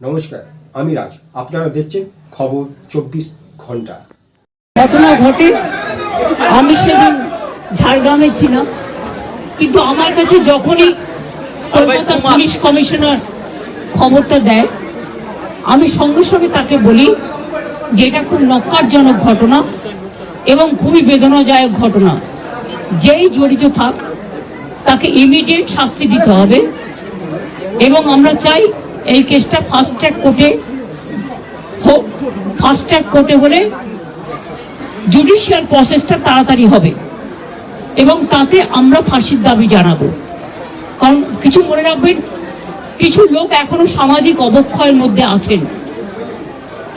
নমস্কার আমি রাজ। আপনারা দেখছেন খবর চব্বিশ ঘণ্টা। ঘটনা ঘটে। আমি সেদিন ঝাড়গ্রামে ছিলাম। কিন্তু আমার কাছে যখনই কলকাতা পুলিশ কমিশনার খবরটা দেয় আমি সঙ্গে সঙ্গে তাকে বলি যে এটা খুব নক্কারজনক ঘটনা এবং খুবই বেদনাদায়ক ঘটনা। যেই জড়িত থাক তাকে ইমিডিয়েট শাস্তি দিতে হবে এবং আমরা চাই এই কেসটা ফাস্ট ট্র্যাক কোর্টে হোক ট্র্যাক কোর্টে হলে জুডিশিয়াল প্রসেসটা তাড়াতাড়ি হবে। এবং তাতে আমরা ফাঁসির দাবি জানাব। কারণ কিছু মনে রাখবেন, কিছু লোক এখনও সামাজিক অবক্ষয়ের মধ্যে আছেন।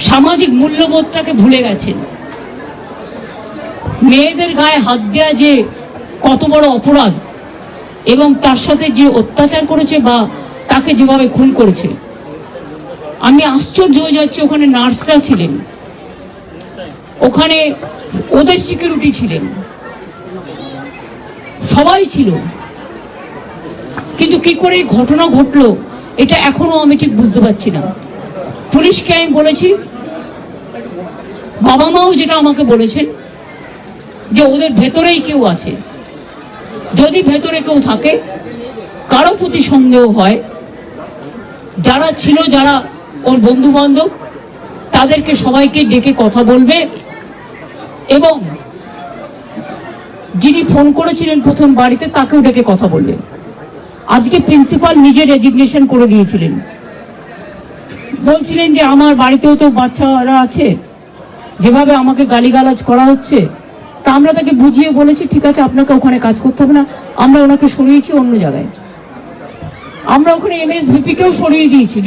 সামাজিক মূল্যবোধটাকে ভুলে গেছেন। মেয়েদের গায়ে হাত দেওয়া যে কত বড় অপরাধ, এবং তার সাথে যে অত্যাচার করেছে বা তাকে যেভাবে খুন করেছে আমি আশ্চর্য হয়ে যাচ্ছি, ওখানে নার্সরা ছিলেন। ওখানে ওদের সিকিউরিটি ছিলেন। সবাই ছিল। কিন্তু কি করে ঘটনা ঘটলো, এটা এখনও আমি ঠিক বুঝতে পারছি না। পুলিশকে আমি বলেছি, বাবা মাও যেটা আমাকে বলেছেন, যে ওদের ভেতরেই কেউ আছে। যদি ভেতরে কেউ থাকে, কারও প্রতি সন্দেহ হয় যারা ছিল, যারা ওর বন্ধু বান্ধব তাদেরকে সবাইকে ডেকে কথা বলবে এবং যিনি ফোন করেছিলেন প্রথম বাড়িতে, তাকেও ডেকে কথা বললেন আজকে প্রিন্সিপাল নিজে রেজিগনেশন করে দিয়েছিলেন। বলছিলেন যে, আমার বাড়িতেও তো বাচ্চারা আছে, যেভাবে আমাকে গালিগালাজ করা হচ্ছে, তা আমরা তাকে বুঝিয়ে বলেছি, ঠিক আছে, আপনাকে ওখানে কাজ করতে হবে না, আমরা ওনাকে সরিয়েছি অন্য জায়গায়। আমরা ওখানে এমএসভিপিকেও সরিয়ে দিয়েছি।